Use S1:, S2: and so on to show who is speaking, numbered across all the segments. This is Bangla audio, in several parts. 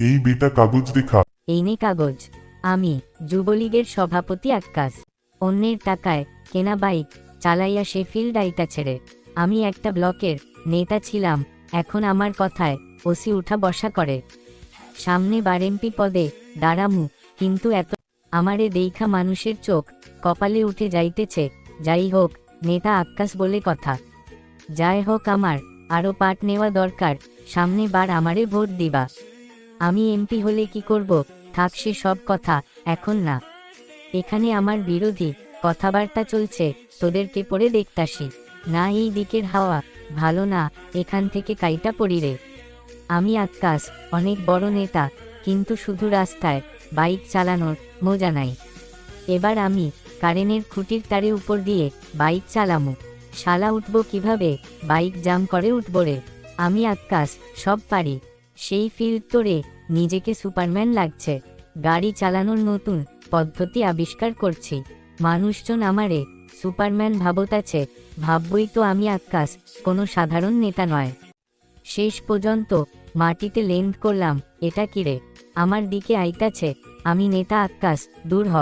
S1: এই বেটা কাগজ দেখা।
S2: এই নে কাগজ। আমি, যুবলীগের সভাপতি আক্কাস। অন্যের টাকায় কেনা বাইক চালাইয়া সে ফিল্ড আইতা ছেড়ে আমি একটা ব্লকের নেতা ছিলাম, এখন আমার কথায় ওসি উঠা বসা করে। সামনে বারেম্পি পদে দাঁড়ামু, কিন্তু এত আমারে দেইখা মানুষের চোখ কপালে উঠে যাইতেছে। যাই হোক, নেতা আক্কাস বলে কথা। যাই হোক আমার আরও পাট নেওয়া দরকার। সামনে বার আমারে ভোট দিবা। আমি এমপি হলে কি করব? থাক সে সব কথা, এখন না। এখানে আমার বিরোধী, কথাবার্তা চলছে, তোদেরকে পড়ে দেখতাসি। না এই দিকের হাওয়া, ভালো না, এখান থেকে কাইটা পড়ি রে। আমি আক্কাস, অনেক বড় নেতা, কিন্তু শুধু রাস্তায়, বাইক চালানোর, মজা নাই। এবার আমি, কারেনের খুঁটির তারে উপর দিয়ে, বাইক চালামু। শালা উঠবো কীভাবে, বাইক জাম করে উঠবো রে। আমি আক্কাস, সব পারি। সেই ফিল্ড তোরে নিজেকে সুপারম্যান লাগছে। গাড়ি চালানোর নতুন পদ্ধতি আবিষ্কার করছি। মানুষজন আমারে সুপারম্যান ভাবতাছে ভাববই তো আমি আক্কাস কোনো সাধারণ নেতা নয়। শেষ পর্যন্ত মাটিতে লেন্ড করলাম, এটা কিরে আমার দিকে আইতাছে, আমি নেতা আক্কাস দূর হ।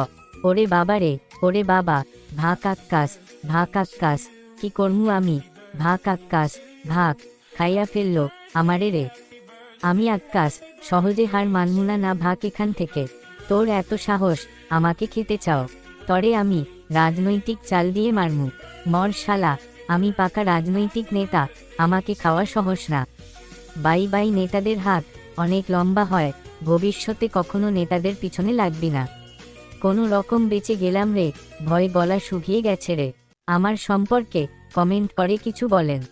S2: ওরে বাবা রে ওরে বাবা, ভাক আক্কাস ভাক আক্কাস কি করমু আমি? ভাক আক্কাস ভাক, খাইয়া ফেলল, আমারে রে। আমি আক্কাস সহজে হার মানমু না ভাগ এখান থেকে। তোর এত সাহস, আমাকে খেতে চাও। তরে আমি, রাজনৈতিক চাল দিয়ে মারমু। মর শালা, আমি পাকা রাজনৈতিক নেতা, আমাকে খাওয়া সহজ না। বাই বাই নেতাদের হাত, অনেক লম্বা হয়, ভবিষ্যতে কখনো নেতাদের পিছনে লাগবি না। কোনো রকম বেঁচে গেলাম রে, ভয় গলা শুকিয়ে গেছে রে। আমার সম্পর্কে কমেন্ট করে কিছু বলেন।